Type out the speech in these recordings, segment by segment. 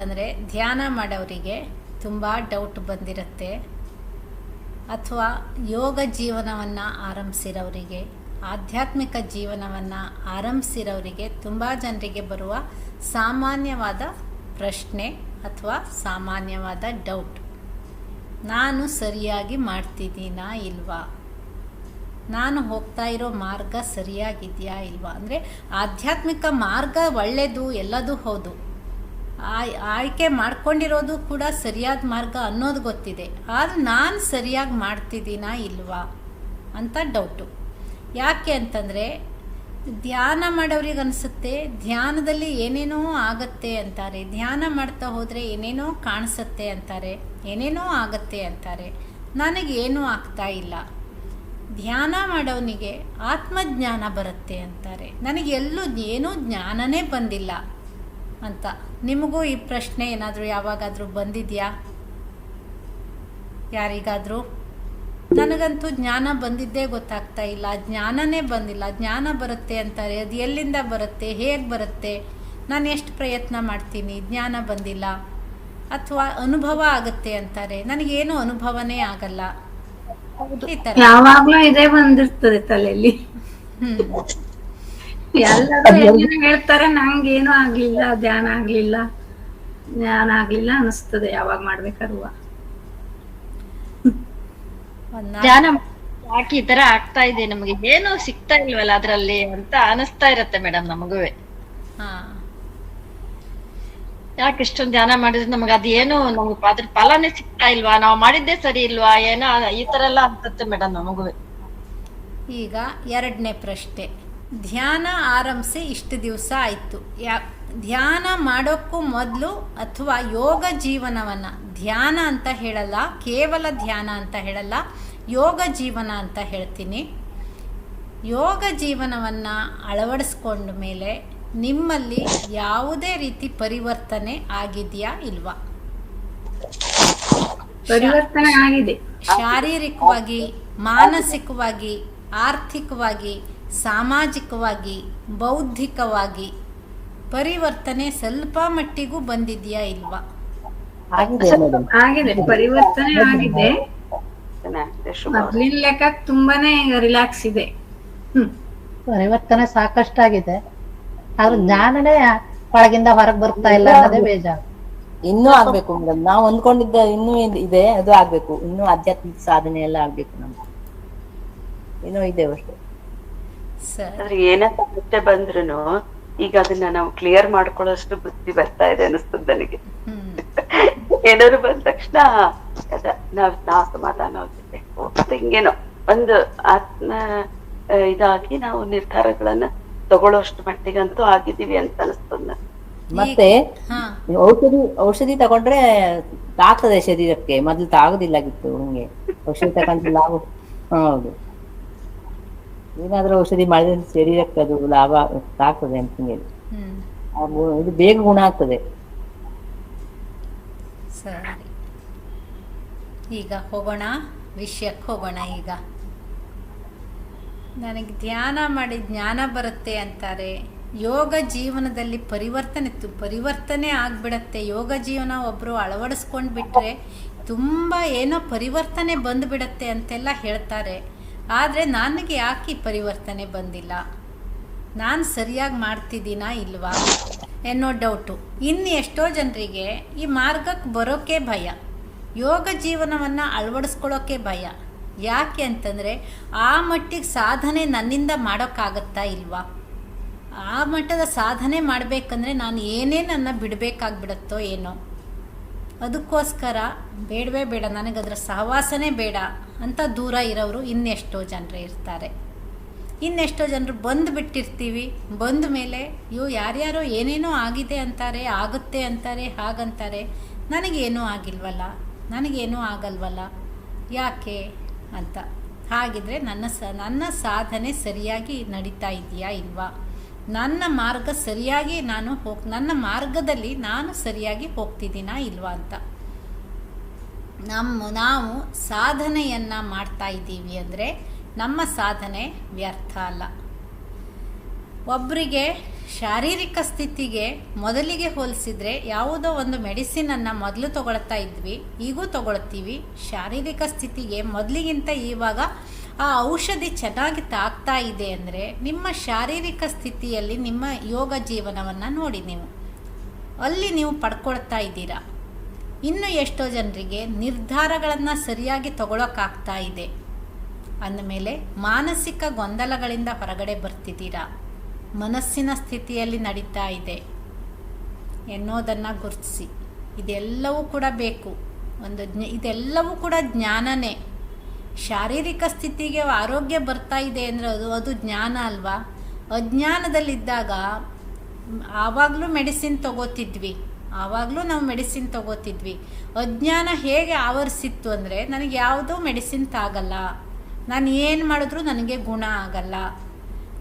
ಅಂದರೆ ಧ್ಯಾನ ಮಾಡೋರಿಗೆ ತುಂಬ ಡೌಟ್ ಬಂದಿರುತ್ತೆ. ಅಥವಾ ಯೋಗ ಜೀವನವನ್ನು ಆರಂಭಿಸಿರೋರಿಗೆ, ಆಧ್ಯಾತ್ಮಿಕ ಜೀವನವನ್ನು ಆರಂಭಿಸಿರೋರಿಗೆ ತುಂಬ ಜನರಿಗೆ ಬರುವ ಸಾಮಾನ್ಯವಾದ ಪ್ರಶ್ನೆ ಅಥವಾ ಸಾಮಾನ್ಯವಾದ ಡೌಟ್ ನಾನು ಸರಿಯಾಗಿ ಮಾಡ್ತಿದ್ದೀನಾ ಇಲ್ವಾ? ನಾನು ಹೋಗ್ತಾ ಇರೋ ಮಾರ್ಗ ಸರಿಯಾಗಿದೆಯಾ ಇಲ್ವಾ? ಅಂದರೆ ಆಧ್ಯಾತ್ಮಿಕ ಮಾರ್ಗ ಒಳ್ಳೆಯದು ಎಲ್ಲದೂ ಹೌದು. ಆಯ್, ಆಯ್ಕೆ ಮಾಡ್ಕೊಂಡಿರೋದು ಕೂಡ ಸರಿಯಾದ ಮಾರ್ಗ ಅನ್ನೋದು ಗೊತ್ತಿದೆ. ಆದರೆ ನಾನು ಸರಿಯಾಗಿ ಮಾಡ್ತಿದ್ದೀನಾ ಇಲ್ವಾ ಅಂತ ಡೌಟು ಯಾಕೆ ಅಂತಂದರೆ, ಧ್ಯಾನ ಮಾಡೋರಿಗೆ ಅನಿಸುತ್ತೆ, ಧ್ಯಾನದಲ್ಲಿ ಏನೇನೋ ಆಗತ್ತೆ ಅಂತಾರೆ. ಧ್ಯಾನ ಮಾಡ್ತಾ ಹೋದರೆ ಏನೇನೋ ಕಾಣಿಸುತ್ತೆ ಅಂತಾರೆ. ಏನೇನೋ ಆಗತ್ತೆ ಅಂತಾರೆ. ನನಗೆ ಏನೂ ಆಗ್ತಾ ಇಲ್ಲ. ಧ್ಯಾನ ಮಾಡೋನಿಗೆ ಆತ್ಮಜ್ಞಾನ ಬರುತ್ತೆ ಅಂತಾರೆ. ನನಗೆ ಎಲ್ಲೂ ಏನೂ ಜ್ಞಾನನೇ ಬಂದಿಲ್ಲ. ಅಂತ. ನಿಮಗೂ ಈ ಪ್ರಶ್ನೆ ಏನಾದರೂ ಯಾವಾಗಾದರೂ ಬಂದಿದೆಯಾ? ಯಾರಿಗಾದರೂ? ನನಗಂತೂ ಜ್ಞಾನ ಬಂದಿದ್ದೇ ಗೊತ್ತಾಗ್ತಾ ಇಲ್ಲ. ಜ್ಞಾನನೇ ಬಂದಿಲ್ಲ. ಜ್ಞಾನ ಬರುತ್ತೆ ಅಂತಾರೆ. ಅದು ಎಲ್ಲಿಂದ ಬರುತ್ತೆ? ಹೇಗೆ ಬರುತ್ತೆ? ನಾನು ಎಷ್ಟು ಪ್ರಯತ್ನ ಮಾಡ್ತೀನಿ? ಜ್ಞಾನ ಬಂದಿಲ್ಲ. ಅಥವಾ ಅನುಭವ ಆಗುತ್ತೆ ಅಂತಾರೆ. ನನಗೇನು ಅನುಭವನೇ ಆಗಲ್ಲ. ಈ ಯಾವಾಗ್ಲೂ ಇದೇ ಬಂದಿರ್ತದೆ ತಲೆಯಲ್ಲಿ. ಹ್ಮ್. ಎಲ್ಲರೂ ಹೇಳ್ತಾರೆ ನಂಗೇನು ಆಗ್ಲಿಲ್ಲ ಧ್ಯಾನ ಆಗ್ಲಿಲ್ಲ ಧ್ಯಾನ ಆಗ್ಲಿಲ್ಲ ಅನಿಸ್ತದೆ ಯಾವಾಗ ಮಾಡ್ಬೇಕಾರುವ ಧ್ಯಾನ ಯಾಕೆ ಈ ತರ ಆಗ್ತಾ ಇದೆ? ನಮಗೆ ಏನು ಸಿಗ್ತಾ ಇಲ್ವಲ್ಲ ಅದ್ರಲ್ಲಿ ಅಂತ ಅನಿಸ್ತಾ ಇರತ್ತೆ ಮೇಡಮ್ ನಮಗೂ ಹಾ. ಯಾಕೆ ಇಷ್ಟೊಂದು ಧ್ಯಾನ ಮಾಡಿದ್ರೆ ನಮಗೆ ಅದೇನು ನಮ್ಗೆ ಅದ್ರ ಫಲನೇ ಸಿಗ್ತಾ ಇಲ್ವಾ? ನಾವು ಮಾಡಿದ್ದೇ ಸರಿ ಇಲ್ವಾ? ಏನೋ ಈ ತರ ಎಲ್ಲ ಅನ್ಸುತ್ತೆ ಮೇಡಮ್ ನಮಗೂ ಈಗ ಎರಡನೇ ಪ್ರಶ್ನೆ. ಧ್ಯಾನ ಆರಂಭಿಸಿ ಇಷ್ಟು ದಿವಸ ಆಯಿತು. ಯಾ ಧ್ಯಾನ ಮಾಡೋಕ್ಕೂ ಮೊದಲು ಅಥವಾ ಯೋಗ ಜೀವನವನ್ನು ಧ್ಯಾನ ಅಂತ ಹೇಳಲ್ಲ ಕೇವಲ ಧ್ಯಾನ ಅಂತ ಹೇಳಲ್ಲ ಯೋಗ ಜೀವನ ಅಂತ ಹೇಳ್ತೀನಿ. ಯೋಗ ಜೀವನವನ್ನು ಅಳವಡಿಸ್ಕೊಂಡ ಮೇಲೆ ನಿಮ್ಮಲ್ಲಿ ಯಾವುದೇ ರೀತಿ ಪರಿವರ್ತನೆ ಆಗಿದೆಯಾ ಇಲ್ವಾ? ಪರಿವರ್ತನೆ ಆಗಿದೆ. ಶಾರೀರಿಕವಾಗಿ ಮಾನಸಿಕವಾಗಿ ಆರ್ಥಿಕವಾಗಿ ಸಾಮಾಜಿಕವಾಗಿ ಬೌದ್ಧಿಕವಾಗಿ ಪರಿವರ್ತನೆ ಸ್ವಲ್ಪ ಮಟ್ಟಿಗೂ ಬಂದಿದ್ಯಾ ಇಲ್ವಾ? ಆಗಿದೆ ಪರಿವರ್ತನೆ ಆಗಿದೆ. ಮೊದ್ಲಿನ ಲೆಕ್ಕ ತುಂಬಾನೇ ರಿಲ್ಯಾಕ್ಸ್ ಇದೆ. ಪರಿವರ್ತನೆ ಸಾಕಷ್ಟಾಗಿದೆ. ಆದ್ರೆ ಜ್ಞಾನನೇ ಒಳಗಿಂದ ಹೊರಗ್ ಬರ್ತಾ ಇಲ್ಲ ಅನ್ನೋದೇ ಬೇಜಾರು. ಇನ್ನೂ ಆಗ್ಬೇಕು ಮೇಡಮ್ ನಾವು ಅಂದ್ಕೊಂಡಿದ್ದ ಇನ್ನೂ ಇದೆ ಅದು ಆಗ್ಬೇಕು. ಇನ್ನೂ ಆಧ್ಯಾತ್ಮಿಕ ಸಾಧನೆ ಎಲ್ಲ ಆಗ್ಬೇಕು ನಮ್ಗೆ. ಇನ್ನೂ ಇದೆ ಅಷ್ಟು. ಸರ್. ಆದ್ರೆ ಏನೇ ಸಮಸ್ಯೆ ಬಂದ್ರು ಈಗ ಅದನ್ನ ನಾವು ಕ್ಲಿಯರ್ ಮಾಡ್ಕೊಳ್ಳೋಷ್ಟು ಬುದ್ಧಿ ಬರ್ತಾ ಇದೆ ಅನಿಸ್ತದ ನನಗೆ. ಏನಾದ್ರು ಬಂದ ತಕ್ಷಣ ಅದ ನಾವ್ ನಾವ್ ಸಮಾಧಾನ ಆಗಿರ್ಬೇಕು ಮತ್ತೆ ಹಿಂಗೇನೋ ಒಂದು ಆತ್ಮ ಇದಾಗಿ ನಾವು ನಿರ್ಧಾರಗಳನ್ನ ತಗೊಳ್ಳೋಷ್ಟು ಮಟ್ಟಿಗಂತೂ ಆಗಿದೀವಿ ಅಂತ ಅನಿಸ್ತದ ಮತ್ತೆ ಔಷಧಿ ಔಷಧಿ ತಗೊಂಡ್ರೆ ತಾಗ್ತದೆ ಶರೀರಕ್ಕೆ ಮೊದ್ಲು ತಾಗುದಿಲ್ಲಾಗಿತ್ತು ಹಂಗೆ. ಔಷಧಿ ತಗೊಂಡ್ರೆ ಹೌದು. ಏನಾದ್ರೂ ಔಷಧಿ ಮಾಡಿದ್ರೆ ಶರೀರಕ್ಕೆ ಅದು ಲಾಭ ಆಗ್ತದೆ ಅಂತ ಹೇಳಿ. ಇದು ಬೇಗ ಗುಣ ಆಗ್ತದೆ. ಸರಿ. ಈಗ ಹೋಗೋಣ ವಿಷಯಕ್ಕೆ ಹೋಗೋಣ ಈಗ. ನನಗೆ ಧ್ಯಾನ ಮಾಡಿ ಜ್ಞಾನ ಬರುತ್ತೆ ಅಂತಾರೆ. ಯೋಗ ಜೀವನದಲ್ಲಿ ಪರಿವರ್ತನೆ ಪರಿವರ್ತನೆ ಆಗ್ಬಿಡತ್ತೆ. ಯೋಗ ಜೀವನ ಒಬ್ರು ಅಳವಡಿಸ್ಕೊಂಡ್ಬಿಟ್ರೆ ತುಂಬ ಏನೋ ಪರಿವರ್ತನೆ ಬಂದ್ಬಿಡತ್ತೆ ಅಂತೆಲ್ಲ ಹೇಳ್ತಾರೆ. ಆದರೆ ನನಗೆ ಯಾಕೆ ಪರಿವರ್ತನೆ ಬಂದಿಲ್ಲ? ನಾನು ಸರಿಯಾಗಿ ಮಾಡ್ತಿದ್ದೀನಾ ಇಲ್ವಾ? ಎನ್ನೋ ಡೌಟು ಇನ್ನು ಎಷ್ಟೋ ಜನರಿಗೆ ಈ ಮಾರ್ಗಕ್ಕೆ ಬರೋಕ್ಕೆ ಭಯ. ಯೋಗ ಜೀವನವನ್ನು ಅಳವಡಿಸ್ಕೊಳ್ಳೋಕೆ ಭಯ. ಯಾಕೆ ಅಂತಂದರೆ ಆ ಮಟ್ಟಿಗೆ ಸಾಧನೆ ನನ್ನಿಂದ ಮಾಡೋಕ್ಕಾಗತ್ತಾ ಇಲ್ವಾ? ಆ ಮಟ್ಟದ ಸಾಧನೆ ಮಾಡಬೇಕಂದ್ರೆ ನಾನು ಏನೇನನ್ನು ಬಿಡಬೇಕಾಗ್ಬಿಡತ್ತೋ ಏನೋ. ಅದಕ್ಕೋಸ್ಕರ ಬೇಡವೇ ಬೇಡ, ನನಗದರ ಸಹವಾಸನೇ ಬೇಡ ಅಂತ ದೂರ ಇರೋರು ಇನ್ನೆಷ್ಟೋ ಜನರು ಇರ್ತಾರೆ. ಇನ್ನೆಷ್ಟೋ ಜನರು ಬಂದು ಬಿಟ್ಟಿರ್ತೀವಿ ಬಂದ ಮೇಲೆ ಇವು ಯಾರ್ಯಾರೋ ಏನೇನೋ ಆಗಿದೆ ಅಂತಾರೆ, ಆಗುತ್ತೆ ಅಂತಾರೆ, ಹಾಗಂತಾರೆ, ನನಗೇನೂ ಆಗಿಲ್ವಲ್ಲ, ನನಗೇನೂ ಆಗಲ್ವಲ್ಲ, ಯಾಕೆ ಅಂತ. ಹಾಗಿದ್ರೆ ನನ್ನ ಸ, ನನ್ನ ಸಾಧನೆ ಸರಿಯಾಗಿ ನಡೀತಾ ಇದೆಯಾ ಇಲ್ವಾ? ನನ್ನ ಮಾರ್ಗ ಸರಿಯಾಗಿ ನಾನು ಹೋಗ್ ನನ್ನ ಮಾರ್ಗದಲ್ಲಿ ನಾನು ಸರಿಯಾಗಿ ಹೋಗ್ತಿದ್ದೀನಾ ಇಲ್ವಾ ಅಂತ. ನಮ್ಮ ನಾವು ಸಾಧನೆಯನ್ನು ಮಾಡ್ತಾ ಇದ್ದೀವಿ ಅಂದರೆ ನಮ್ಮ ಸಾಧನೆ ವ್ಯರ್ಥ ಅಲ್ಲ. ಒಬ್ಬರಿಗೆ ಶಾರೀರಿಕ ಸ್ಥಿತಿಗೆ ಮೊದಲಿಗೆ ಹೋಲಿಸಿದ್ರೆ ಯಾವುದೋ ಒಂದು ಮೆಡಿಸಿನನ್ನು ಮೊದಲು ತಗೊಳ್ತಾ ಇದ್ವಿ, ಈಗೂ ತಗೊಳ್ತೀವಿ. ಶಾರೀರಿಕ ಸ್ಥಿತಿಗೆ ಮೊದಲಿಗಿಂತ ಇವಾಗ ಆ ಔಷಧಿ ಚೆನ್ನಾಗಿ ತಾಗ್ತಾ ಇದೆ ಅಂದರೆ ನಿಮ್ಮ ಶಾರೀರಿಕ ಸ್ಥಿತಿಯಲ್ಲಿ ನಿಮ್ಮ ಯೋಗ ಜೀವನವನ್ನು ನೋಡಿ ನೀವು. ಅಲ್ಲಿ ನೀವು ಪಡ್ಕೊಳ್ತಾ ಇದ್ದೀರಾ. ಇನ್ನು ಎಷ್ಟೋ ಜನರಿಗೆ ನಿರ್ಧಾರಗಳನ್ನು ಸರಿಯಾಗಿ ತಗೊಳಕ್ಕಾಗ್ತಾ ಇದೆ. ಅಂದಮೇಲೆ ಮಾನಸಿಕ ಗೊಂದಲಗಳಿಂದ ಹೊರಗಡೆ ಬರ್ತಿದ್ದೀರಾ. ಮನಸ್ಸಿನ ಸ್ಥಿತಿಯಲ್ಲಿ ನಡೀತಾ ಇದೆ. ಎನ್ನೋದನ್ನು ಗುರುತಿಸಿ. ಇದೆಲ್ಲವೂ ಕೂಡ ಬೇಕು. ಒಂದು ಇದೆಲ್ಲವೂ ಕೂಡ ಜ್ಞಾನನೇ. ಶಾರೀರಿಕ ಸ್ಥಿತಿಗೆ ಆರೋಗ್ಯ ಬರ್ತಾ ಇದೆ ಅಂದರೆ ಅದು ಅದು ಜ್ಞಾನ ಅಲ್ವಾ? ಅಜ್ಞಾನದಲ್ಲಿದ್ದಾಗ ಆವಾಗಲೂ ಮೆಡಿಸಿನ್ ತಗೋತಿದ್ವಿ. ಆವಾಗಲೂ ನಾವು ಮೆಡಿಸಿನ್ ತಗೋತಿದ್ವಿ. ಅಜ್ಞಾನ ಹೇಗೆ ಆವರಿಸಿತ್ತು ಅಂದರೆ ನನಗೆ ಯಾವುದೂ ಮೆಡಿಸಿನ್ ತಾಗಲ್ಲ. ನಾನು ಏನು ಮಾಡಿದ್ರೂ ನನಗೆ ಗುಣ ಆಗಲ್ಲ.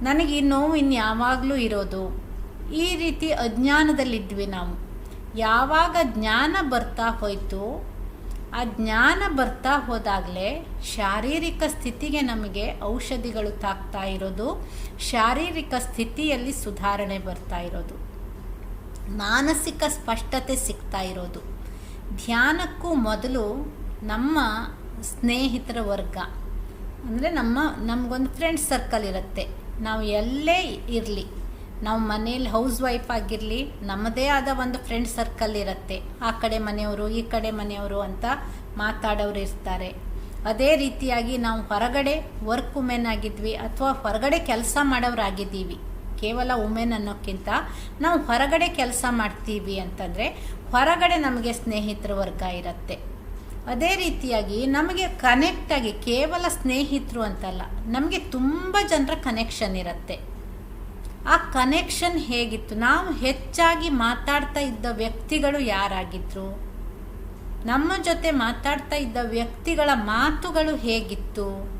ನನಗೆ ಈ ನೋವು ಇನ್ನು ಯಾವಾಗಲೂ ಇರೋದು. ಈ ರೀತಿ ಅಜ್ಞಾನದಲ್ಲಿದ್ವಿ ನಾವು. ಯಾವಾಗ ಜ್ಞಾನ ಬರ್ತಾ ಹೋಯಿತು ಆ ಜ್ಞಾನ ಬರ್ತಾ ಹೋದಾಗಲೇ ಶಾರೀರಿಕ ಸ್ಥಿತಿಗೆ ನಮಗೆ ಔಷಧಿಗಳು ತಾಕ್ತಾ ಇರೋದು, ಶಾರೀರಿಕ ಸ್ಥಿತಿಯಲ್ಲಿ ಸುಧಾರಣೆ ಬರ್ತಾ ಇರೋದು. ಮಾನಸಿಕ ಸ್ಪಷ್ಟತೆ ಸಿಗ್ತಾ ಇರೋದು. ಧ್ಯಾನಕ್ಕೂ ಮೊದಲು ನಮ್ಮ ಸ್ನೇಹಿತರ ವರ್ಗ, ಅಂದರೆ ನಮ್ಮ, ನಮಗೊಂದು ಫ್ರೆಂಡ್ ಸರ್ಕಲ್ ಇರುತ್ತೆ. ನಾವು ಎಲ್ಲೇ ಇರಲಿ. ನಾವು ಮನೇಲಿ ಹೌಸ್ ವೈಫ್ ಆಗಿರಲಿ, ನಮ್ಮದೇ ಆದ ಒಂದು ಫ್ರೆಂಡ್ ಸರ್ಕಲ್ ಇರುತ್ತೆ. ಆ ಕಡೆ ಮನೆಯವರು, ಈ ಕಡೆ ಮನೆಯವರು ಅಂತ ಮಾತಾಡೋರು ಇರ್ತಾರೆ. ಅದೇ ರೀತಿಯಾಗಿ ನಾವು ಹೊರಗಡೆ ವರ್ಕ್ ವುಮೆನ್ ಆಗಿದ್ವಿ ಅಥವಾ ಹೊರಗಡೆ ಕೆಲಸ ಮಾಡೋರಾಗಿದ್ದೀವಿ ಕೇವಲ ವುಮೆನ್ ಅನ್ನೋಕ್ಕಿಂತ ನಾವು ಹೊರಗಡೆ ಕೆಲಸ ಮಾಡ್ತೀವಿ ಅಂತಂದರೆ ಹೊರಗಡೆ ನಮಗೆ ಸ್ನೇಹಿತರ ವರ್ಗ ಇರುತ್ತೆ. ಅದೇ ರೀತಿಯಾಗಿ ನಮಗೆ ಕನೆಕ್ಟ್ ಆಗಿ ಕೇವಲ ಸ್ನೇಹಿತರು ಅಂತಲ್ಲ, ನಮಗೆ ತುಂಬ ಜನರ ಕನೆಕ್ಷನ್ ಇರುತ್ತೆ. ಆ ಕನೆಕ್ಷನ್ ಹೇಗಿತ್ತು? ನಾವು ಹೆಚ್ಚಾಗಿ ಮಾತಾಡ್ತಾ ಇದ್ದ ವ್ಯಕ್ತಿಗಳು ಯಾರಾಗಿದ್ರು? ನಮ್ಮ ಜೊತೆ ಮಾತಾಡ್ತಾ ಇದ್ದ ವ್ಯಕ್ತಿಗಳ ಮಾತುಗಳು ಹೇಗಿತ್ತು?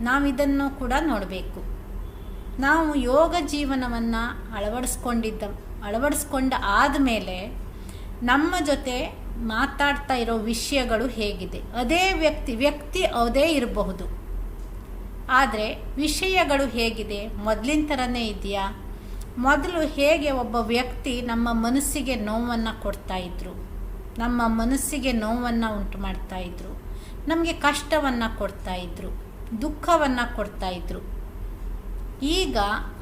ನಾವಿದನ್ನು ಕೂಡ ನೋಡಬೇಕು. ನಾವು ಯೋಗ ಜೀವನವನ್ನು ಅಳವಡಿಸ್ಕೊಂಡಿದ್ದ, ಅಳವಡಿಸ್ಕೊಂಡ ಆದಮೇಲೆ ನಮ್ಮ ಜೊತೆ ಮಾತಾಡ್ತಾ ಇರೋ ವಿಷಯಗಳು ಹೇಗಿದೆ? ಅದೇ ವ್ಯಕ್ತಿ ವ್ಯಕ್ತಿ ಅದೇ ಇರಬಹುದು. ಆದರೆ ವಿಷಯಗಳು ಹೇಗಿದೆ? ಮೊದಲಿನ ಥರನೇ ಇದೆಯಾ? ಮೊದಲು ಹೇಗೆ ಒಬ್ಬ ವ್ಯಕ್ತಿ ನಮ್ಮ ಮನಸ್ಸಿಗೆ ನೋವನ್ನು ಕೊಡ್ತಾ ಇದ್ರು? ನಮ್ಮ ಮನಸ್ಸಿಗೆ ನೋವನ್ನು ಉಂಟು ಮಾಡ್ತಾ ಇದ್ರು. ನಮಗೆ ಕಷ್ಟವನ್ನು ಕೊಡ್ತಾ ಇದ್ರು. ದುಃಖವನ್ನು ಕೊಡ್ತಾ ಇದ್ರು. ಈಗ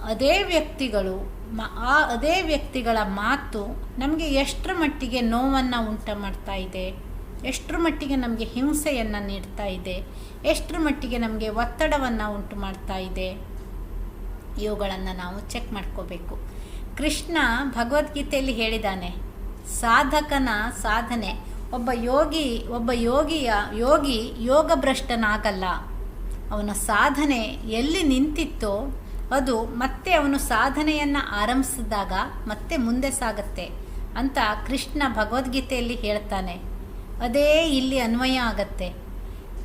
ಅದೇ ವ್ಯಕ್ತಿಗಳು ಆ ಅದೇ ವ್ಯಕ್ತಿಗಳ ಮಾತು ನಮಗೆ ಎಷ್ಟರ ಮಟ್ಟಿಗೆ ನೋವನ್ನು ಉಂಟು ಮಾಡ್ತಾ ಇದೆ? ಎಷ್ಟರ ಮಟ್ಟಿಗೆ ನಮಗೆ ಹಿಂಸೆಯನ್ನು ನೀಡ್ತಾ ಇದೆ? ಎಷ್ಟರ ಮಟ್ಟಿಗೆ ನಮಗೆ ಒತ್ತಡವನ್ನು ಉಂಟು ಮಾಡ್ತಾ ಇದೆ? ಇವುಗಳನ್ನು ನಾವು ಚೆಕ್ ಮಾಡ್ಕೋಬೇಕು. ಕೃಷ್ಣ ಭಗವದ್ಗೀತೆಯಲ್ಲಿ ಹೇಳಿದ್ದಾನೆ ಸಾಧಕನ ಸಾಧನೆ, ಒಬ್ಬ ಯೋಗಿ, ಒಬ್ಬ ಯೋಗಿಯ, ಯೋಗಿ ಯೋಗಭ್ರಷ್ಟನಾಗಲ್ಲ. ಅವನ ಸಾಧನೆ ಎಲ್ಲಿ ನಿಂತಿತ್ತೋ ಅದು ಮತ್ತೆ ಅವನು ಸಾಧನೆಯನ್ನು ಆರಂಭಿಸಿದಾಗ ಮತ್ತೆ ಮುಂದೆ ಸಾಗತ್ತೆ ಅಂತ ಕೃಷ್ಣ ಭಗವದ್ಗೀತೆಯಲ್ಲಿ ಹೇಳ್ತಾನೆ. ಅದೇ ಇಲ್ಲಿ ಅನ್ವಯ ಆಗತ್ತೆ.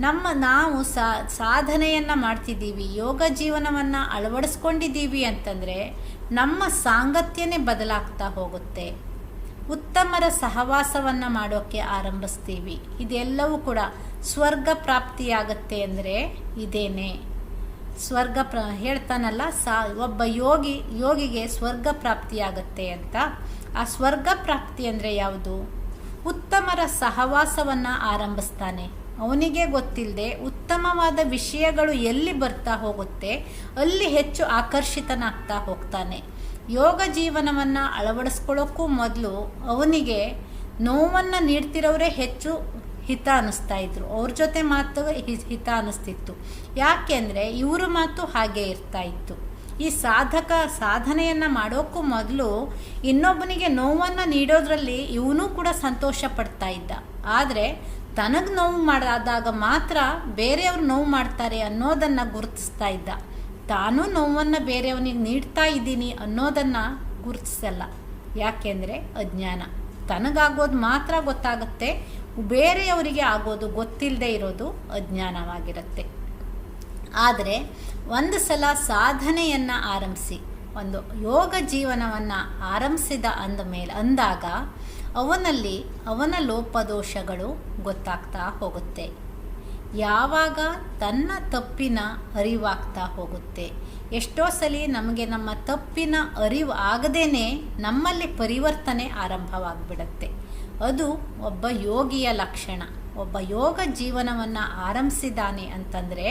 ನಮ್ಮ ನಾವು ಸಾ, ಸಾಧನೆಯನ್ನು ಮಾಡ್ತಿದ್ದೀವಿ, ಯೋಗ ಜೀವನವನ್ನು ಅಳವಡಿಸ್ಕೊಂಡಿದ್ದೀವಿ ಅಂತಂದರೆ ನಮ್ಮ ಸಾಂಗತ್ಯನೇ ಬದಲಾಗ್ತಾ ಹೋಗುತ್ತೆ. ಉತ್ತಮರ ಸಹವಾಸವನ್ನು ಮಾಡೋಕ್ಕೆ ಆರಂಭಿಸ್ತೀವಿ. ಇದೆಲ್ಲವೂ ಕೂಡ ಸ್ವರ್ಗ ಪ್ರಾಪ್ತಿಯಾಗತ್ತೆ ಅಂದರೆ ಇದೇನೆ. ಸ್ವರ್ಗ ಪ್ರ, ಹೇಳ್ತಾನಲ್ಲ, ಸಾ, ಒಬ್ಬ ಯೋಗಿ, ಯೋಗಿಗೆ ಸ್ವರ್ಗ ಪ್ರಾಪ್ತಿಯಾಗತ್ತೆ ಅಂತ. ಆ ಸ್ವರ್ಗ ಪ್ರಾಪ್ತಿ ಅಂದರೆ ಯಾವುದು? ಉತ್ತಮರ ಸಹವಾಸವನ್ನು ಆರಂಭಿಸ್ತಾನೆ. ಅವನಿಗೆ ಗೊತ್ತಿಲ್ಲದೆ ಉತ್ತಮವಾದ ವಿಷಯಗಳು ಎಲ್ಲಿ ಬರ್ತಾ ಹೋಗುತ್ತೆ, ಅಲ್ಲಿ ಹೆಚ್ಚು ಆಕರ್ಷಿತನಾಗ್ತಾ ಹೋಗ್ತಾನೆ. ಯೋಗ ಜೀವನವನ್ನು ಅಳವಡಿಸ್ಕೊಳ್ಳೋಕ್ಕೂ ಮೊದಲು ಅವನಿಗೆ ನೋವನ್ನು ನೀಡ್ತಿರೋರೇ ಹೆಚ್ಚು ಹಿತ ಅನ್ನಿಸ್ತಾ ಇದ್ರು. ಅವ್ರ ಜೊತೆ ಮಾತು ಹಿತ ಅನ್ನಿಸ್ತಿತ್ತು. ಯಾಕೆಂದರೆ ಇವರು ಮಾತು ಹಾಗೆ ಇರ್ತಾ ಇತ್ತು. ಈ ಸಾಧಕ ಸಾಧನೆಯನ್ನು ಮಾಡೋಕ್ಕೂ ಮೊದಲು ಇನ್ನೊಬ್ಬನಿಗೆ ನೋವನ್ನು ನೀಡೋದ್ರಲ್ಲಿ ಇವನು ಕೂಡ ಸಂತೋಷ ಪಡ್ತಾ ಇದ್ದ. ಆದರೆ ತನಗೆ ನೋವು ಮಾಡಾದಾಗ ಮಾತ್ರ ಬೇರೆಯವರು ನೋವು ಮಾಡ್ತಾರೆ ಅನ್ನೋದನ್ನು ಗುರುತಿಸ್ತಾ ಇದ್ದ. ತಾನು ನೋವನ್ನು ಬೇರೆಯವನಿಗೆ ನೀಡ್ತಾ ಇದ್ದೀನಿ ಅನ್ನೋದನ್ನು ಗುರುತಿಸಲ್ಲ. ಯಾಕೆಂದರೆ ಅಜ್ಞಾನ. ತನಗಾಗೋದು ಮಾತ್ರ ಗೊತ್ತಾಗುತ್ತೆ, ಬೇರೆಯವರಿಗೆ ಆಗೋದು ಗೊತ್ತಿಲ್ಲದೆ ಇರೋದು ಅಜ್ಞಾನವಾಗಿರುತ್ತೆ. ಆದರೆ ಒಂದು ಸಲ ಸಾಧನೆಯನ್ನು ಆರಂಭಿಸಿ, ಒಂದು ಯೋಗ ಜೀವನವನ್ನು ಆರಂಭಿಸಿದ ಅಂದ ಮೇಲೆ, ಅಂದಾಗ ಅವನಲ್ಲಿ ಅವನ ಲೋಪದೋಷಗಳು ಗೊತ್ತಾಗ್ತಾ ಹೋಗುತ್ತೆ. ಯಾವಾಗ ತನ್ನ ತಪ್ಪಿನ ಅರಿವಾಗ್ತಾ ಹೋಗುತ್ತೆ. ಎಷ್ಟೋ ಸಲ ನಮಗೆ ನಮ್ಮ ತಪ್ಪಿನ ಅರಿವು ಆಗದೇನೆ ನಮ್ಮಲ್ಲಿ ಪರಿವರ್ತನೆ ಆರಂಭವಾಗಿಬಿಡುತ್ತೆ. ಅದು ಒಬ್ಬ ಯೋಗಿಯ ಲಕ್ಷಣ. ಒಬ್ಬ ಯೋಗ ಜೀವನವನ್ನು ಆರಂಭಿಸಿದ್ದಾನೆ ಅಂತಂದರೆ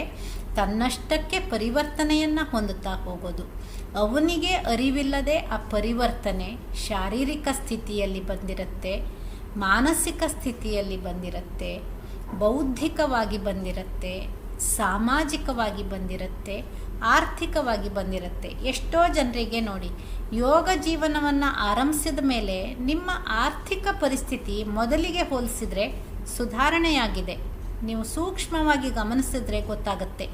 ತನ್ನಷ್ಟಕ್ಕೆ ಪರಿವರ್ತನೆಯನ್ನು ಹೊಂದುತ್ತಾ ಹೋಗೋದು. ಅವನಿಗೆ ಅರಿವಿಲ್ಲದೆ ಆ ಪರಿವರ್ತನೆ ಶಾರೀರಿಕ ಸ್ಥಿತಿಯಲ್ಲಿ ಬಂದಿರುತ್ತೆ, ಮಾನಸಿಕ ಸ್ಥಿತಿಯಲ್ಲಿ ಬಂದಿರುತ್ತೆ, ಬೌದ್ಧಿಕವಾಗಿ ಬಂದಿರುತ್ತೆ, ಸಾಮಾಜಿಕವಾಗಿ ಬಂದಿರುತ್ತೆ, ಆರ್ಥಿಕವಾಗಿ ಬಂದಿರುತ್ತೆ. ಎಷ್ಟೋ ಜನರಿಗೆ ನೋಡಿ, ಯೋಗ ಜೀವನವನ್ನು ಆರಂಭಿಸಿದ ಮೇಲೆ ನಿಮ್ಮ ಆರ್ಥಿಕ ಪರಿಸ್ಥಿತಿ ಮೊದಲಿಗೆ ಹೋಲಿಸಿದ್ರೆ ಸುಧಾರಣೆಯಾಗಿದೆ. ನೀವು ಸೂಕ್ಷ್ಮವಾಗಿ ಗಮನಿಸಿದ್ರೆ ಗೊತ್ತಾಗುತ್ತೆ.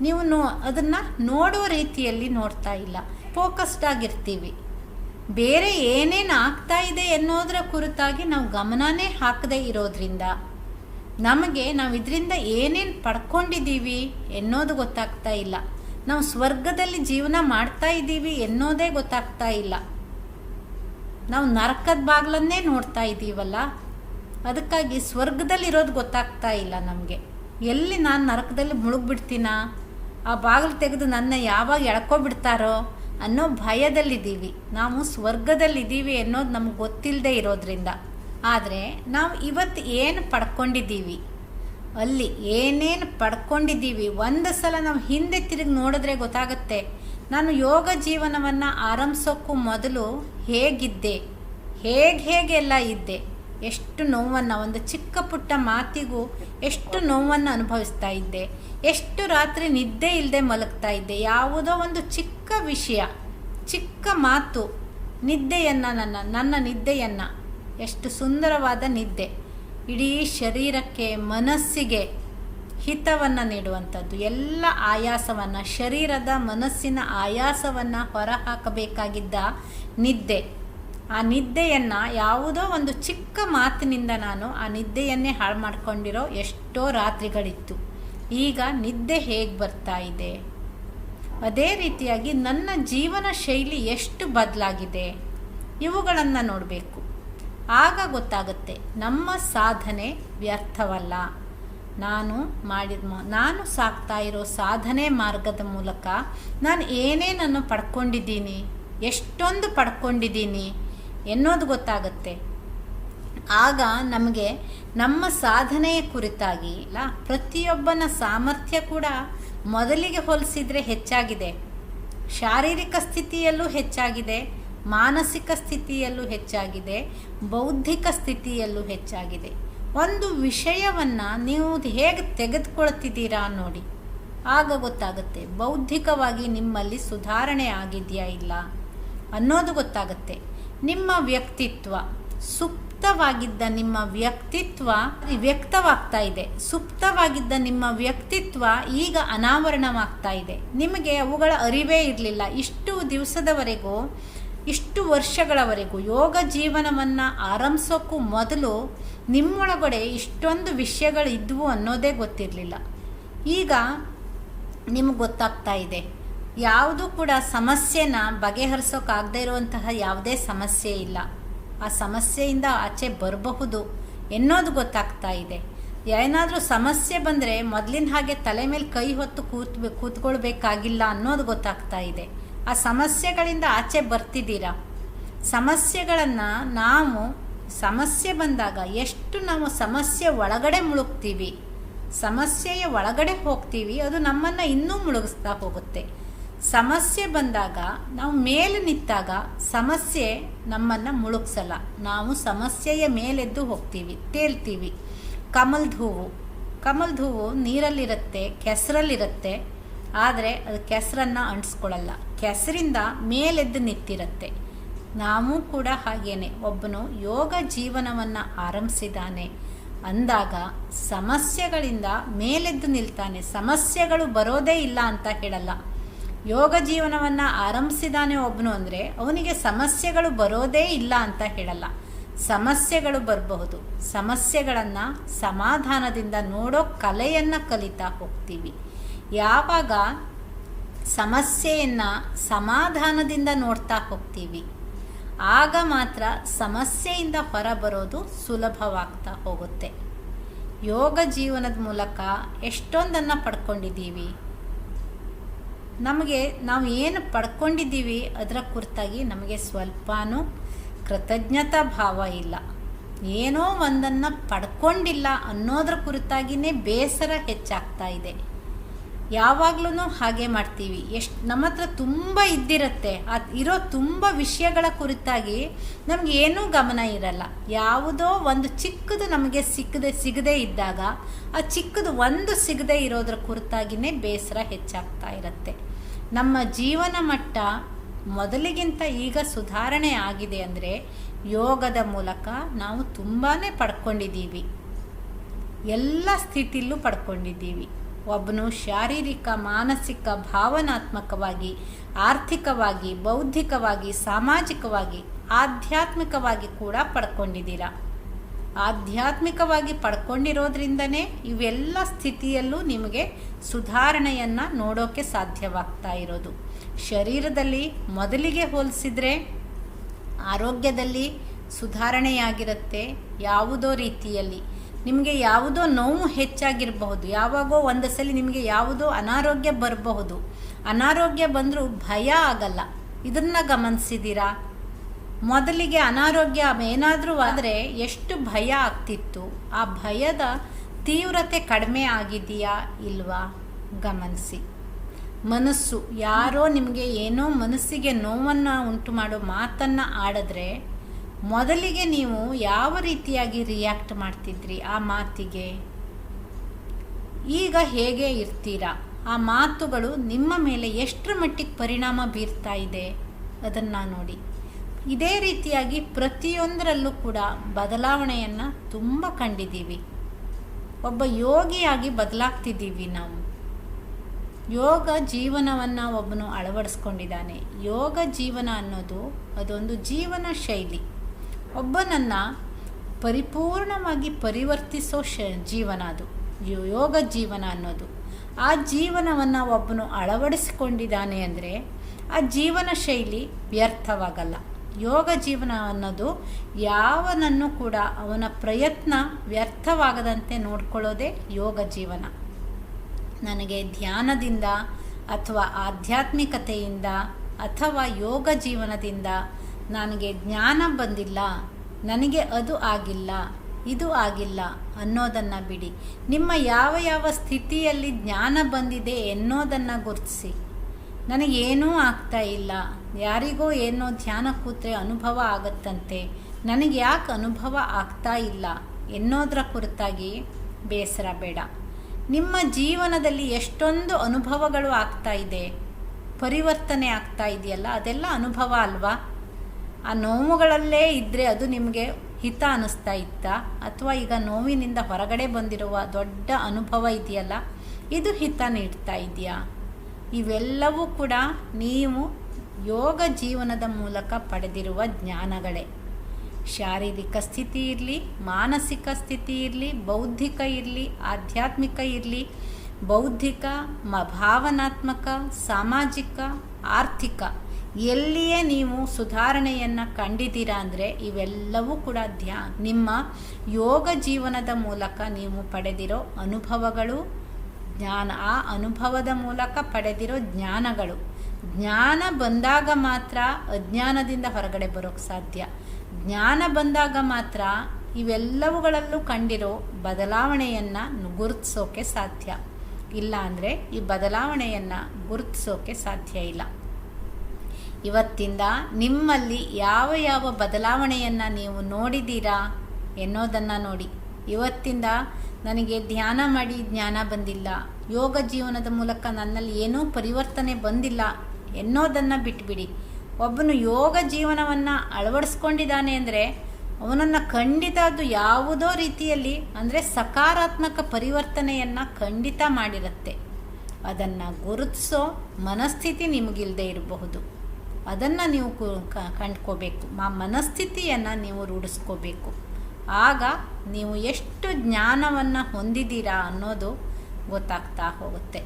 ನೀವು ನೋ, ಅದನ್ನು ನೋಡೋ ರೀತಿಯಲ್ಲಿ ನೋಡ್ತಾ ಇಲ್ಲ. ಫೋಕಸ್ಡ್ ಆಗಿರ್ತೀವಿ. ಬೇರೆ ಏನೇನು ಆಗ್ತಾ ಇದೆ ಎನ್ನೋದರ ಕುರಿತಾಗಿ ನಾವು ಗಮನನೇ ಹಾಕದೇ ಇರೋದ್ರಿಂದ ನಮಗೆ ನಾವು ಇದರಿಂದ ಏನೇನು ಪಡ್ಕೊಂಡಿದ್ದೀವಿ ಎನ್ನೋದು ಗೊತ್ತಾಗ್ತಾ ಇಲ್ಲ. ನಾವು ಸ್ವರ್ಗದಲ್ಲಿ ಜೀವನ ಮಾಡ್ತಾ ಇದ್ದೀವಿ ಎನ್ನೋದೇ ಗೊತ್ತಾಗ್ತಾ ಇಲ್ಲ. ನಾವು ನರಕದ ಬಾಗ್ಲನ್ನೇ ನೋಡ್ತಾ ಇದ್ದೀವಲ್ಲ ಅದಕ್ಕಾಗಿ ಸ್ವರ್ಗದಲ್ಲಿರೋದು ಗೊತ್ತಾಗ್ತಾ ಇಲ್ಲ ನಮಗೆ. ಎಲ್ಲಿ ನಾನು ನರಕದಲ್ಲಿ ಮುಳುಗ್ಬಿಡ್ತೀನ? ಆ ಬಾಗಿಲು ತೆಗೆದು ನನ್ನ ಯಾವಾಗ ಎಳ್ಕೊಬಿಡ್ತಾರೋ ಅನ್ನೋ ಭಯದಲ್ಲಿದ್ದೀವಿ. ನಾವು ಸ್ವರ್ಗದಲ್ಲಿದ್ದೀವಿ ಅನ್ನೋದು ನಮ್ಗೆ ಗೊತ್ತಿಲ್ಲದೆ ಇರೋದ್ರಿಂದ. ಆದರೆ ನಾವು ಇವತ್ತು ಏನು ಪಡ್ಕೊಂಡಿದ್ದೀವಿ? ಅಲ್ಲಿ ಏನೇನು ಪಡ್ಕೊಂಡಿದ್ದೀವಿ? ಒಂದು ಸಲ ನಾವು ಹಿಂದೆ ತಿರುಗಿ ನೋಡಿದ್ರೆ ಗೊತ್ತಾಗುತ್ತೆ. ನಾನು ಯೋಗ ಜೀವನವನ್ನು ಆರಂಭಿಸೋಕ್ಕೂ ಮೊದಲು ಹೇಗಿದ್ದೆ? ಹೇಗೆ ಹೇಗೆಲ್ಲ ಇದ್ದೆ? ಎಷ್ಟು ನೋವನ್ನು, ಒಂದು ಚಿಕ್ಕ ಪುಟ್ಟ ಮಾತಿಗೂ ಎಷ್ಟು ನೋವನ್ನು ಅನುಭವಿಸ್ತಾ ಇದ್ದೆ. ಎಷ್ಟು ರಾತ್ರಿ ನಿದ್ದೆ ಇಲ್ಲದೆ ಮಲಗ್ತಾ ಇದ್ದೆ. ಯಾವುದೋ ಒಂದು ಚಿಕ್ಕ ವಿಷಯ, ಚಿಕ್ಕ ಮಾತು, ನಿದ್ದೆಯನ್ನು, ನನ್ನ ನನ್ನ ನಿದ್ದೆಯನ್ನು. ಎಷ್ಟು ಸುಂದರವಾದ ನಿದ್ದೆ. ಇಡೀ ಶರೀರಕ್ಕೆ, ಮನಸ್ಸಿಗೆ ಹಿತವನ್ನು ನೀಡುವಂಥದ್ದು. ಎಲ್ಲ ಆಯಾಸವನ್ನು, ಶರೀರದ ಮನಸ್ಸಿನ ಆಯಾಸವನ್ನು ಹೊರಹಾಕಬೇಕಾಗಿದ್ದ ನಿದ್ದೆ. ಆ ನಿದ್ದೆಯನ್ನು ಯಾವುದೋ ಒಂದು ಚಿಕ್ಕ ಮಾತಿನಿಂದ ನಾನು ಆ ನಿದ್ದೆಯನ್ನೇ ಹಾಳು ಮಾಡ್ಕೊಂಡಿರೋ ಎಷ್ಟೋ ರಾತ್ರಿಗಳಿತ್ತು. ಈಗ ನಿದ್ದೆ ಹೇಗೆ ಬರ್ತಾ ಇದೆ? ಅದೇ ರೀತಿಯಾಗಿ ನನ್ನ ಜೀವನ ಶೈಲಿ ಎಷ್ಟು ಬದಲಾಗಿದೆ? ಇವುಗಳನ್ನು ನೋಡಬೇಕು. ಆಗ ಗೊತ್ತಾಗುತ್ತೆ ನಮ್ಮ ಸಾಧನೆ ವ್ಯರ್ಥವಲ್ಲ. ನಾನು ಮಾಡಿದ ನಾನು ಸಾಕ್ತಾ ಇರೋ ಸಾಧನೆ ಮಾರ್ಗದ ಮೂಲಕ ನಾನು ಏನೇನನ್ನು ಪಡ್ಕೊಂಡಿದ್ದೀನಿ? ಎಷ್ಟೊಂದು ಪಡ್ಕೊಂಡಿದ್ದೀನಿ? ಎನ್ನೋದು ಗೊತ್ತಾಗುತ್ತೆ. ಆಗ ನಮಗೆ ನಮ್ಮ ಸಾಧನೆಯ ಕುರಿತಾಗಿ ಇಲ್ಲ ಪ್ರತಿಯೊಬ್ಬನ ಸಾಮರ್ಥ್ಯ ಕೂಡ ಮೊದಲಿಗೆ ಹೋಲಿಸಿದರೆ ಹೆಚ್ಚಾಗಿದೆ. ಶಾರೀರಿಕ ಸ್ಥಿತಿಯಲ್ಲೂ ಹೆಚ್ಚಾಗಿದೆ, ಮಾನಸಿಕ ಸ್ಥಿತಿಯಲ್ಲೂ ಹೆಚ್ಚಾಗಿದೆ, ಬೌದ್ಧಿಕ ಸ್ಥಿತಿಯಲ್ಲೂ ಹೆಚ್ಚಾಗಿದೆ. ಒಂದು ವಿಷಯವನ್ನು ನೀವು ಹೇಗೆ ತೆಗೆದುಕೊಳ್ತಿದ್ದೀರಾ ನೋಡಿ. ಆಗ ಗೊತ್ತಾಗುತ್ತೆ, ಬೌದ್ಧಿಕವಾಗಿ ನಿಮ್ಮಲ್ಲಿ ಸುಧಾರಣೆ ಆಗಿದೆಯಾ ಇಲ್ಲ ಅನ್ನೋದು ಗೊತ್ತಾಗುತ್ತೆ. ನಿಮ್ಮ ವ್ಯಕ್ತಿತ್ವ. ಸುಪ್ತವಾಗಿದ್ದ ನಿಮ್ಮ ವ್ಯಕ್ತಿತ್ವ ವ್ಯಕ್ತವಾಗ್ತಾ ಇದೆ. ಸುಪ್ತವಾಗಿದ್ದ ನಿಮ್ಮ ವ್ಯಕ್ತಿತ್ವ ಈಗ ಅನಾವರಣವಾಗ್ತಾ ಇದೆ. ನಿಮಗೆ ಅವುಗಳ ಅರಿವೇ ಇರಲಿಲ್ಲ. ಇಷ್ಟು ದಿವಸದವರೆಗೂ, ಇಷ್ಟು ವರ್ಷಗಳವರೆಗೂ ಯೋಗ ಜೀವನವನ್ನು ಆರಂಭಿಸೋಕ್ಕೂ ಮೊದಲು ನಿಮ್ಮೊಳಗಡೆ ಇಷ್ಟೊಂದು ವಿಷಯಗಳು ಇದ್ವು ಅನ್ನೋದೇ ಗೊತ್ತಿರಲಿಲ್ಲ. ಈಗ ನಿಮ್ಗೆ ಗೊತ್ತಾಗ್ತಾ ಇದೆ. ಯಾವುದೂ ಕೂಡ ಸಮಸ್ಯೆನ ಬಗೆಹರಿಸೋಕ್ಕಾಗದೇ ಇರುವಂತಹ ಯಾವುದೇ ಸಮಸ್ಯೆ ಇಲ್ಲ. ಆ ಸಮಸ್ಯೆಯಿಂದ ಆಚೆ ಬರಬಹುದು ಎನ್ನೋದು ಗೊತ್ತಾಗ್ತಾ ಇದೆ. ಏನಾದರೂ ಸಮಸ್ಯೆ ಬಂದರೆ ಮೊದಲಿನ ಹಾಗೆ ತಲೆ ಮೇಲೆ ಕೈ ಹೊತ್ತು ಕೂತ್ ಕೂತ್ಕೊಳ್ಬೇಕಾಗಿಲ್ಲ ಅನ್ನೋದು ಗೊತ್ತಾಗ್ತಾ ಇದೆ. ಆ ಸಮಸ್ಯೆಗಳಿಂದ ಆಚೆ ಬರ್ತಿದ್ದೀರಾ? ಸಮಸ್ಯೆಗಳನ್ನು ನಾವು ಸಮಸ್ಯೆ ಬಂದಾಗ ಎಷ್ಟು ನಾವು ಸಮಸ್ಯೆ ಒಳಗಡೆ ಮುಳುಗ್ತೀವಿ, ಸಮಸ್ಯೆಯ ಒಳಗಡೆ ಹೋಗ್ತೀವಿ, ಅದು ನಮ್ಮನ್ನು ಇನ್ನೂ ಮುಳುಗಿಸ್ತಾ ಹೋಗುತ್ತೆ. ಸಮಸ್ಯೆ ಬಂದಾಗ, ನಾವು ಮೇಲೆ ನಿಂತಾಗ ಸಮಸ್ಯೆ ನಮ್ಮನ್ನು ಮುಳುಗ್ಸಲ್ಲ. ನಾವು ಸಮಸ್ಯೆಯ ಮೇಲೆದ್ದು ಹೋಗ್ತೀವಿ, ತೇಲ್ತೀವಿ. ಕಮಲ್ದ ಹೂವು ಕಮಲ್ದ ಹೂವು ನೀರಲ್ಲಿರುತ್ತೆ, ಕೆಸರಲ್ಲಿರುತ್ತೆ. ಆದರೆ ಅದು ಕೆಸರನ್ನು ಅಂಟಿಸ್ಕೊಳ್ಳಲ್ಲ. ಕೆಸರಿಂದ ಮೇಲೆದ್ದು ನಿಂತಿರುತ್ತೆ. ನಾವು ಕೂಡ ಹಾಗೇನೆ. ಒಬ್ಬನು ಯೋಗ ಜೀವನವನ್ನು ಆರಂಭಿಸಿದಾನೆ. ಅಂದಾಗ ಸಮಸ್ಯೆಗಳಿಂದ ಮೇಲೆದ್ದು ನಿಲ್ತಾನೆ. ಸಮಸ್ಯೆಗಳು ಬರೋದೇ ಇಲ್ಲ ಅಂತ ಹೇಳಲ್ಲ. ಯೋಗ ಜೀವನವನ್ನು ಆರಂಭಿಸಿದಾನೆ ಒಬ್ಬನು ಅಂದರೆ ಅವನಿಗೆ ಸಮಸ್ಯೆಗಳು ಬರೋದೇ ಇಲ್ಲ ಅಂತ ಹೇಳಲ್ಲ. ಸಮಸ್ಯೆಗಳು ಬರಬಹುದು. ಸಮಸ್ಯೆಗಳನ್ನು ಸಮಾಧಾನದಿಂದ ನೋಡೋ ಕಲೆಯನ್ನು ಕಲಿತಾ ಹೋಗ್ತೀವಿ. ಯಾವಾಗ ಸಮಸ್ಯೆಯನ್ನು ಸಮಾಧಾನದಿಂದ ನೋಡ್ತಾ ಹೋಗ್ತೀವಿ, ಆಗ ಮಾತ್ರ ಸಮಸ್ಯೆಯಿಂದ ಹೊರಬರೋದು ಸುಲಭವಾಗ್ತಾ ಹೋಗುತ್ತೆ. ಯೋಗ ಜೀವನದ ಮೂಲಕ ಎಷ್ಟೊಂದನ್ನು ಪಡ್ಕೊಂಡಿದ್ದೀವಿ. ನಮಗೆ ನಾವು ಏನು ಪಡ್ಕೊಂಡಿದ್ದೀವಿ ಅದರ ಕುರಿತಾಗಿ ನಮಗೆ ಸ್ವಲ್ಪನೂ ಕೃತಜ್ಞತಾ ಭಾವ ಇಲ್ಲ. ಏನೋ ಒಂದನ್ನು ಪಡ್ಕೊಂಡಿಲ್ಲ ಅನ್ನೋದ್ರ ಕುರಿತಾಗಿಯೇ ಬೇಸರ ಹೆಚ್ಚಾಗ್ತಾ ಇದೆ. ಯಾವಾಗ್ಲೂ ಹಾಗೆ ಮಾಡ್ತೀವಿ. ಎಷ್ಟು ನಮ್ಮ ಹತ್ರ ತುಂಬ ಇದ್ದಿರುತ್ತೆ. ಅದು ಇರೋ ತುಂಬ ವಿಷಯಗಳ ಕುರಿತಾಗಿ ನಮ್ಗೆ ಏನೂ ಗಮನ ಇರಲ್ಲ. ಯಾವುದೋ ಒಂದು ಚಿಕ್ಕದು ನಮಗೆ ಸಿಕ್ಕದೆ, ಸಿಗದೇ ಇದ್ದಾಗ ಆ ಚಿಕ್ಕದು ಒಂದು ಸಿಗದೇ ಇರೋದ್ರ ಕುರಿತಾಗಿಯೇ ಬೇಸರ ಹೆಚ್ಚಾಗ್ತಾ ಇರುತ್ತೆ. ನಮ್ಮ ಜೀವನ ಮಟ್ಟ ಮೊದಲಿಗಿಂತ ಈಗ ಸುಧಾರಣೆ ಆಗಿದೆ ಅಂದರೆ ಯೋಗದ ಮೂಲಕ ನಾವು ತುಂಬಾ ಪಡ್ಕೊಂಡಿದ್ದೀವಿ. ಎಲ್ಲ ಸ್ಥಿತಿಲೂ ಪಡ್ಕೊಂಡಿದ್ದೀವಿ. ಒಬ್ಬನು ಶಾರೀರಿಕ, ಮಾನಸಿಕ, ಭಾವನಾತ್ಮಕವಾಗಿ, ಆರ್ಥಿಕವಾಗಿ, ಬೌದ್ಧಿಕವಾಗಿ, ಸಾಮಾಜಿಕವಾಗಿ, ಆಧ್ಯಾತ್ಮಿಕವಾಗಿ ಕೂಡ ಪಡ್ಕೊಂಡಿದ್ದೀರಾ. ಆಧ್ಯಾತ್ಮಿಕವಾಗಿ ಪಡ್ಕೊಂಡಿರೋದ್ರಿಂದನೇ ಇವೆಲ್ಲ ಸ್ಥಿತಿಯಲ್ಲೂ ನಿಮಗೆ ಸುಧಾರಣೆಯನ್ನು ನೋಡೋಕ್ಕೆ ಸಾಧ್ಯವಾಗ್ತಾ ಇರೋದು. ಶರೀರದಲ್ಲಿ ಮೊದಲಿಗೆ ಹೋಲಿಸಿದರೆ ಆರೋಗ್ಯದಲ್ಲಿ ಸುಧಾರಣೆಯಾಗಿರುತ್ತೆ ಯಾವುದೋ ರೀತಿಯಲ್ಲಿ. ನಿಮಗೆ ಯಾವುದೋ ನೋವು ಹೆಚ್ಚಾಗಿರಬಹುದು. ಯಾವಾಗೋ ಒಂದು ಸಲ ನಿಮಗೆ ಯಾವುದೋ ಅನಾರೋಗ್ಯ ಬರಬಹುದು. ಅನಾರೋಗ್ಯ ಬಂದರೂ ಭಯ ಆಗಲ್ಲ. ಇದನ್ನು ಗಮನಿಸಿದ್ದೀರಾ ಮೊದಲಿಗೆ ಅನಾರೋಗ್ಯ ಏನಾದರೂ ಆದರೆ ಎಷ್ಟು ಭಯ ಆಗ್ತಿತ್ತು? ಆ ಭಯದ ತೀವ್ರತೆ ಕಡಿಮೆ ಆಗಿದೆಯಾ ಇಲ್ವಾ? ಗಮನಿಸಿ. ಮನಸ್ಸು, ಯಾರೋ ನಿಮಗೆ ಏನೋ ಮನಸ್ಸಿಗೆ ನೋವನ್ನು ಉಂಟು ಮಾಡೋ ಮಾತನ್ನು ಆಡಿದ್ರೆ ಮೊದಲಿಗೆ ನೀವು ಯಾವ ರೀತಿಯಾಗಿ ರಿಯಾಕ್ಟ್ ಮಾಡ್ತಿದ್ರಿ ಆ ಮಾತಿಗೆ? ಈಗ ಹೇಗೆ ಇರ್ತೀರಾ? ಆ ಮಾತುಗಳು ನಿಮ್ಮ ಮೇಲೆ ಎಷ್ಟರ ಮಟ್ಟಿಗೆ ಪರಿಣಾಮ ಬೀರ್ತಾ ಇದೆ? ಅದನ್ನು ನೋಡಿ. ಇದೇ ರೀತಿಯಾಗಿ ಪ್ರತಿಯೊಂದರಲ್ಲೂ ಕೂಡ ಬದಲಾವಣೆಯನ್ನು ತುಂಬ ಕಂಡಿದ್ದೀವಿ. ಒಬ್ಬ ಯೋಗಿಯಾಗಿ ಬದಲಾಗ್ತಿದ್ದೀವಿ ನಾವು. ಯೋಗ ಜೀವನವನ್ನು ಒಬ್ಬನು ಅಳವಡಿಸ್ಕೊಂಡಿದ್ದಾನೆ. ಯೋಗ ಜೀವನ ಅನ್ನೋದು ಅದೊಂದು ಜೀವನ ಶೈಲಿ. ಒಬ್ಬನನ್ನು ಪರಿಪೂರ್ಣವಾಗಿ ಪರಿವರ್ತಿಸೋ ಶ ಜೀವನ ಅದು. ಯೋಗ ಜೀವನ ಅನ್ನೋದು. ಆ ಜೀವನವನ್ನು ಒಬ್ಬನು ಅಳವಡಿಸಿಕೊಂಡಿದ್ದಾನೆ ಅಂದರೆ ಆ ಜೀವನ ಶೈಲಿ ವ್ಯರ್ಥವಾಗಲ್ಲ. ಯೋಗ ಜೀವನ ಅನ್ನೋದು ಯಾವನನ್ನು ಕೂಡ ಅವನ ಪ್ರಯತ್ನ ವ್ಯರ್ಥವಾಗದಂತೆ ನೋಡ್ಕೊಳ್ಳೋದೇ ಯೋಗ ಜೀವನ. ನನಗೆ ಧ್ಯಾನದಿಂದ ಅಥವಾ ಆಧ್ಯಾತ್ಮಿಕತೆಯಿಂದ ಅಥವಾ ಯೋಗ ಜೀವನದಿಂದ ನನಗೆ ಜ್ಞಾನ ಬಂದಿಲ್ಲ, ನನಗೆ ಅದು ಆಗಿಲ್ಲ, ಇದು ಆಗಿಲ್ಲ ಅನ್ನೋದನ್ನು ಬಿಡಿ. ನಿಮ್ಮ ಯಾವ ಯಾವ ಸ್ಥಿತಿಯಲ್ಲಿ ಜ್ಞಾನ ಬಂದಿದೆ ಎನ್ನೋದನ್ನು ಗುರುತಿಸಿ. ನನಗೇನೂ ಆಗ್ತಾ ಇಲ್ಲ. ಯಾರಿಗೋ ಏನೋ ಧ್ಯಾನ ಕೂತ್ರೆ ಅನುಭವ ಆಗತ್ತಂತೆ. ನನಗೆ ಯಾಕೆ ಅನುಭವ ಆಗ್ತಾ ಇಲ್ಲ? ಎನ್ನೋದರ ಕುರಿತಾಗಿ ಬೇಸರ ಬೇಡ. ನಿಮ್ಮ ಜೀವನದಲ್ಲಿ ಎಷ್ಟೊಂದು ಅನುಭವಗಳು ಆಗ್ತಾ ಇದೆ. ಪರಿವರ್ತನೆ ಆಗ್ತಾ ಇದೆಯಲ್ಲ, ಅದೆಲ್ಲ ಅನುಭವ ಅಲ್ವಾ? ಆ ನೋವುಗಳಲ್ಲೇ ಇದ್ದರೆ ಅದು ನಿಮಗೆ ಹಿತ ಅನ್ನಿಸ್ತಾ ಇತ್ತಾ? ಅಥವಾ ಈಗ ನೋವಿನಿಂದ ಹೊರಗಡೆ ಬಂದಿರುವ ದೊಡ್ಡ ಅನುಭವ ಇದೆಯಲ್ಲ, ಇದು ಹಿತ ನೀಡ್ತಾ ಇದೆಯಾ? ಇವೆಲ್ಲವೂ ಕೂಡ ನೀವು ಯೋಗ ಜೀವನದ ಮೂಲಕ ಪಡೆದಿರುವ ಜ್ಞಾನಗಳೇ. ಶಾರೀರಿಕ ಸ್ಥಿತಿ ಇರಲಿ, ಮಾನಸಿಕ ಸ್ಥಿತಿ ಇರಲಿ, ಬೌದ್ಧಿಕ ಇರಲಿ, ಆಧ್ಯಾತ್ಮಿಕ ಇರಲಿ, ಬೌದ್ಧಿಕ, ಮ, ಭಾವನಾತ್ಮಕ, ಸಾಮಾಜಿಕ, ಆರ್ಥಿಕ, ಎಲ್ಲಿಯೇ ನೀವು ಸುಧಾರಣೆಯನ್ನು ಕಂಡಿದ್ದೀರಾ ಅಂದರೆ ಇವೆಲ್ಲವೂ ಕೂಡ ಧ್ಯಾ ನಿಮ್ಮ ಯೋಗ ಜೀವನದ ಮೂಲಕ ನೀವು ಪಡೆದಿರೋ ಅನುಭವಗಳು ಜ್ಞಾನ. ಆ ಅನುಭವದ ಮೂಲಕ ಪಡೆದಿರೋ ಜ್ಞಾನಗಳು. ಜ್ಞಾನ ಬಂದಾಗ ಮಾತ್ರ ಅಜ್ಞಾನದಿಂದ ಹೊರಗಡೆ ಬರೋಕ್ಕೆ ಸಾಧ್ಯ. ಜ್ಞಾನ ಬಂದಾಗ ಮಾತ್ರ ಇವೆಲ್ಲವುಗಳಲ್ಲೂ ಕಂಡಿರೋ ಬದಲಾವಣೆಯನ್ನು ಗುರುತಿಸೋಕೆ ಸಾಧ್ಯ. ಇಲ್ಲ ಅಂದರೆ ಈ ಬದಲಾವಣೆಯನ್ನು ಗುರುತಿಸೋಕೆ ಸಾಧ್ಯ ಇಲ್ಲ. ಇವತ್ತಿಂದ ನಿಮ್ಮಲ್ಲಿ ಯಾವ ಯಾವ ಬದಲಾವಣೆಯನ್ನು ನೀವು ನೋಡಿದ್ದೀರಾ ಎನ್ನೋದನ್ನು ನೋಡಿ. ಇವತ್ತಿಂದ ನನಗೆ ಧ್ಯಾನ ಮಾಡಿ ಜ್ಞಾನ ಬಂದಿಲ್ಲ. ಯೋಗ ಜೀವನದ ಮೂಲಕ ನನ್ನಲ್ಲಿ ಏನೂ ಪರಿವರ್ತನೆ ಬಂದಿಲ್ಲ ಎನ್ನೋದನ್ನು ಬಿಟ್ಬಿಡಿ. ಒಬ್ಬನು ಯೋಗ ಜೀವನವನ್ನು ಅಳವಡಿಸ್ಕೊಂಡಿದ್ದಾನೆ ಅಂದರೆ ಅವನನ್ನು ಖಂಡಿತ ಅದು ಯಾವುದೋ ರೀತಿಯಲ್ಲಿ ಅಂದರೆ ಸಕಾರಾತ್ಮಕ ಪರಿವರ್ತನೆಯನ್ನು ಖಂಡಿತ ಮಾಡಿರುತ್ತೆ. ಅದನ್ನು ಗುರುತಿಸೋ ಮನಸ್ಥಿತಿ ನಿಮಗಿಲ್ಲದೆ ಇರಬಹುದು. ಅದನ್ನು ನೀವು ಕಂಡ್ಕೋಬೇಕು. ಆ ಮನಸ್ಥಿತಿಯನ್ನು ನೀವು ರೂಢಿಸ್ಕೋಬೇಕು. ಆಗ ನೀವು ಎಷ್ಟು ಜ್ಞಾನವನ್ನು ಹೊಂದಿದ್ದೀರಾ ಅನ್ನೋದು ಗೊತ್ತಾಗ್ತಾ ಹೋಗುತ್ತೆ.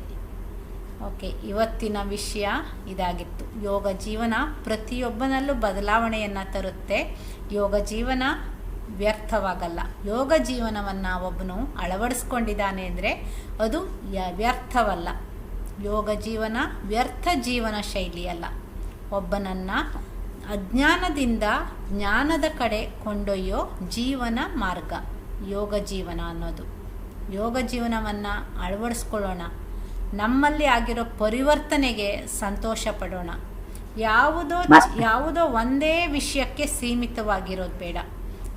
ಓಕೆ, ಇವತ್ತಿನ ವಿಷಯ ಇದಾಗಿತ್ತು. ಯೋಗ ಜೀವನ ಪ್ರತಿಯೊಬ್ಬನಲ್ಲೂ ಬದಲಾವಣೆಯನ್ನು ತರುತ್ತೆ. ಯೋಗ ಜೀವನ ವ್ಯರ್ಥವಾಗಲ್ಲ. ಯೋಗ ಜೀವನವನ್ನು ಒಬ್ಬನು ಅಳವಡಿಸ್ಕೊಂಡಿದ್ದಾನೆ ಅಂದರೆ ಅದು ವ್ಯರ್ಥವಲ್ಲ. ಯೋಗ ಜೀವನ ವ್ಯರ್ಥ ಜೀವನ ಶೈಲಿಯಲ್ಲ. ಒಬ್ಬನನ್ನು ಅಜ್ಞಾನದಿಂದ ಜ್ಞಾನದ ಕಡೆ ಕೊಂಡೊಯ್ಯೋ ಜೀವನ ಮಾರ್ಗ ಯೋಗ ಜೀವನ ಅನ್ನೋದು. ಯೋಗ ಜೀವನವನ್ನು ಅಳವಡಿಸ್ಕೊಳ್ಳೋಣ. ನಮ್ಮಲ್ಲಿ ಆಗಿರೋ ಪರಿವರ್ತನೆಗೆ ಸಂತೋಷ ಪಡೋಣ. ಯಾವುದೋ ಯಾವುದೋ ಒಂದೇ ವಿಷಯಕ್ಕೆ ಸೀಮಿತವಾಗಿರೋದು ಬೇಡ.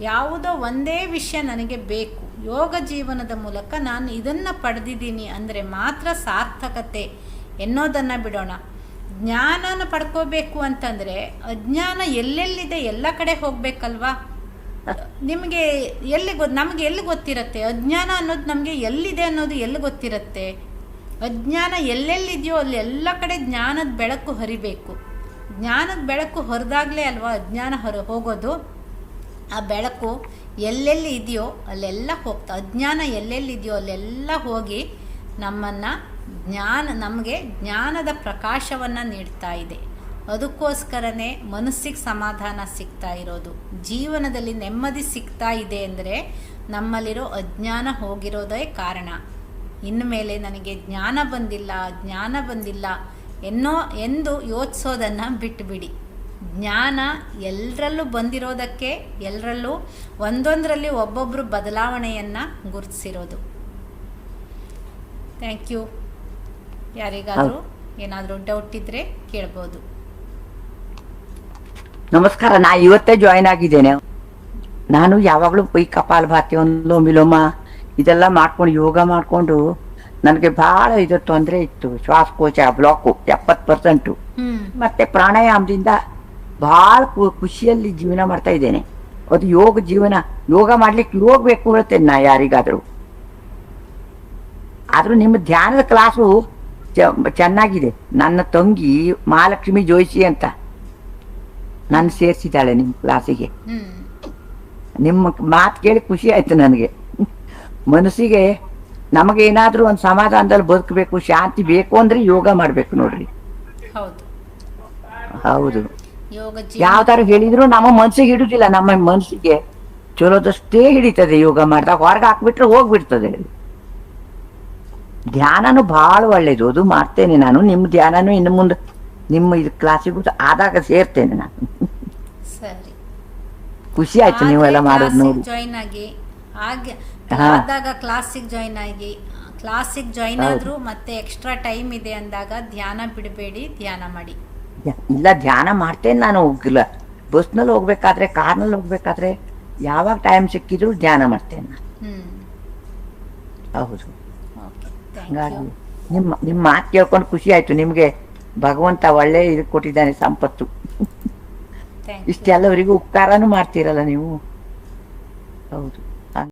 ಯಾವುದೋ ಒಂದೇ ವಿಷಯ ನನಗೆ ಬೇಕು. ಯೋಗ ಜೀವನದ ಮೂಲಕ ನಾನು ಇದನ್ನು ಪಡೆದಿದ್ದೀನಿ ಅಂದರೆ ಮಾತ್ರ ಸಾರ್ಥಕತೆ ಎನ್ನೋದನ್ನು ಬಿಡೋಣ. ಜ್ಞಾನನ ಪಡ್ಕೋಬೇಕು ಅಂತಂದರೆ, ಅಜ್ಞಾನ ಎಲ್ಲೆಲ್ಲಿದೆ, ಎಲ್ಲ ಕಡೆ ಹೋಗ್ಬೇಕಲ್ವಾ? ನಿಮಗೆ ಎಲ್ಲಿ ಗೊ, ನಮಗೆ ಎಲ್ಲಿ ಗೊತ್ತಿರುತ್ತೆ? ಅಜ್ಞಾನ ಅನ್ನೋದು ನಮಗೆ ಎಲ್ಲಿದೆ ಅನ್ನೋದು ಎಲ್ಲಿ ಗೊತ್ತಿರುತ್ತೆ? ಅಜ್ಞಾನ ಎಲ್ಲೆಲ್ಲಿದೆಯೋ ಅಲ್ಲಿ ಎಲ್ಲ ಕಡೆ ಜ್ಞಾನದ ಬೆಳಕು ಹರಿಬೇಕು. ಜ್ಞಾನದ ಬೆಳಕು ಹೊರದಾಗಲೇ ಅಲ್ವಾ ಅಜ್ಞಾನ ಹೊರ ಹೋಗೋದು? ಆ ಬೆಳಕು ಎಲ್ಲೆಲ್ಲಿ ಇದೆಯೋ ಅಲ್ಲೆಲ್ಲ ಹೋಗ್ತಾ, ಅಜ್ಞಾನ ಎಲ್ಲೆಲ್ಲಿದೆಯೋ ಅಲ್ಲೆಲ್ಲ ಹೋಗಿ ನಮ್ಮನ್ನು ಜ್ಞಾನ, ನಮಗೆ ಜ್ಞಾನದ ಪ್ರಕಾಶವನ್ನು ನೀಡ್ತಾ ಇದೆ. ಅದಕ್ಕೋಸ್ಕರನೇ ಮನಸ್ಸಿಗೆ ಸಮಾಧಾನ ಸಿಗ್ತಾ ಇರೋದು. ಜೀವನದಲ್ಲಿ ನೆಮ್ಮದಿ ಸಿಗ್ತಾ ಇದೆ ಅಂದರೆ ನಮ್ಮಲ್ಲಿರೋ ಅಜ್ಞಾನ ಹೋಗಿರೋದೇ ಕಾರಣ. ಇನ್ನು ಮೇಲೆ ನನಗೆ ಜ್ಞಾನ ಬಂದಿಲ್ಲ ಜ್ಞಾನ ಬಂದಿಲ್ಲ ಎನ್ನೋ, ಎಂದು ಯೋಚಿಸೋದನ್ನು ಬಿಟ್ಟುಬಿಡಿ ಜ್ಞಾನ ಎಲ್ಲರಲ್ಲೂ ಬಂದಿರೋದಕ್ಕೆ ಎಲ್ಲರಲ್ಲೂ ಒಂದೊಂದರಲ್ಲಿ ಒಬ್ಬೊಬ್ಬರು ಬದಲಾವಣೆಯನ್ನು ಗುರುತಿಸಿರೋದು. ಥ್ಯಾಂಕ್ ಯು ಯಾರಿಗಾದರೂ ಏನಾದರೂ ಡೌಟ್ ಇದ್ದರೆ ಕೇಳ್ಬೋದು. ನಮಸ್ಕಾರ ನಾ ಇವತ್ತೇ ಜಾಯಿನ್ ಆಗಿದ್ದೇನೆ. ನಾನು ಯಾವಾಗಲೂ ಈ ಕಪಾಲಭಾತಿ ಒಂದು ವಿಲೋಮ ಇದೆಲ್ಲ ಮಾಡ್ಕೊಂಡು ಯೋಗ ಮಾಡ್ಕೊಂಡು ನನಗೆ ಬಹಳ ಇದು ತೊಂದರೆ ಇತ್ತು. ಶ್ವಾಸಕೋಶ ಬ್ಲಾಕು ಎಪ್ಪತ್ತು ಪರ್ಸೆಂಟು ಮತ್ತೆ ಪ್ರಾಣಾಯಾಮದಿಂದ ಬಹಳ ಖುಷಿಯಲ್ಲಿ ಜೀವನ ಮಾಡ್ತಾ ಇದ್ದೇನೆ. ಅದು ಯೋಗ ಜೀವನ ಯೋಗ ಮಾಡ್ಲಿಕ್ಕೆ ಹೋಗ್ಬೇಕು ಹೇಳ್ತೇನೆ ನಾ ಯಾರಿಗಾದ್ರೂ. ಆದ್ರೂ ನಿಮ್ಮ ಧ್ಯಾನದ ಕ್ಲಾಸು ಚೆನ್ನಾಗಿದೆ. ನನ್ನ ತಂಗಿ ಮಹಾಲಕ್ಷ್ಮಿ ಜೋಯಿಸಿ ಅಂತ ನನ್ನ ಸೇರಿಸಿದ್ದಾಳೆ ನಿಮ್ಮ ಕ್ಲಾಸಿಗೆ ನಿಮ್ಮ ಮಾತು ಕೇಳಿ ಖುಷಿ ಆಯ್ತು ನನಗೆ. ಮನಸ್ಸಿಗೆ ನಮಗೇನಾದ್ರೂ ಒಂದು ಸಮಾಧಾನದಲ್ಲಿ ಬದುಕಬೇಕು ಶಾಂತಿ ಬೇಕು ಅಂದ್ರೆ ಯೋಗ ಮಾಡ್ಬೇಕು ನೋಡ್ರಿ. ಹೌದು. ಹೌದು. ಯಾವ್ದಾರು ಹೇಳಿದ್ರು ನಮ್ಮ ಮನ್ಸಿಗೆ ಹಿಡುದಿಲ್ಲ ನಮ್ಮ ಮನಸ್ಸಿಗೆ ಚಲೋದಷ್ಟೇ ಹಿಡಿತದೆ ಯೋಗ ಮಾಡ್ದಾಗ. ಹೊರಗೆ ಹಾಕ್ಬಿಟ್ರೆ ಹೋಗ್ಬಿಡ್ತದೆ. ಧ್ಯಾನನು ಬಹಳ ಒಳ್ಳೇದು. ಅದು ಮಾಡ್ತೇನೆ ನಾನು. ನಿಮ್ಮ ಧ್ಯಾನನು ಇನ್ನು ಮುಂದೆ ನಿಮ್ಮ ಇದು ಕ್ಲಾಸಿಗೂ ಆದಾಗ ಸೇರ್ತೇನೆ ನಾನು. ಸರಿ. ಖುಷಿ ಆಯ್ತು ನೀವೆಲ್ಲ ಮಾಡೋದು ನೋಡಿ. ಜಾಯಿನ್ ಆಗಿ ಹಾಗೆ. ಆದಾಗ ಕ್ಲಾಸಿಗೆ ಜಾಯಿನ್ ಆಗಿ ಕ್ಲಾಸಿಗೆ ಜಾಯಿನ್ ಆದ್ರೂ ಮತ್ತೆ ಎಕ್ಸ್ಟ್ರಾ ಟೈಮ್ ಇದೆ ಅಂದಾಗ ಧ್ಯಾನ ಬಿಡಬೇಡಿ ಧ್ಯಾನ ಮಾಡಿ. ಇಲ್ಲ ಧ್ಯಾನ ಮಾಡ್ತೇನೆ ನಾನು ಹೋಗಿಲ್ಲ ಬಸ್ನಲ್ಲಿ ಹೋಗ್ಬೇಕಾದ್ರೆ ಕಾರ್ನಲ್ಲಿ ಹೋಗ್ಬೇಕಾದ್ರೆ ಯಾವಾಗ ಟೈಮ್ ಸಿಕ್ಕಿದ್ರು ಧ್ಯಾನ ಮಾಡ್ತೇನೆ ನಾನು. ಹೌದು. ಹಂಗಾಗಿ ನಿಮ್ಮ ನಿಮ್ಮ ಮಾತು ಕೇಳ್ಕೊಂಡು ಖುಷಿ ಆಯ್ತು. ನಿಮ್ಗೆ ಭಗವಂತ ಒಳ್ಳೆ ಇದು ಕೊಟ್ಟಿದ್ದಾನೆ ಸಂಪತ್ತು. ಇಷ್ಟೆಲ್ಲವರಿಗೂ ಉಪಕಾರನೂ ಮಾಡ್ತೀರಲ್ಲ ನೀವು? ಹೌದು.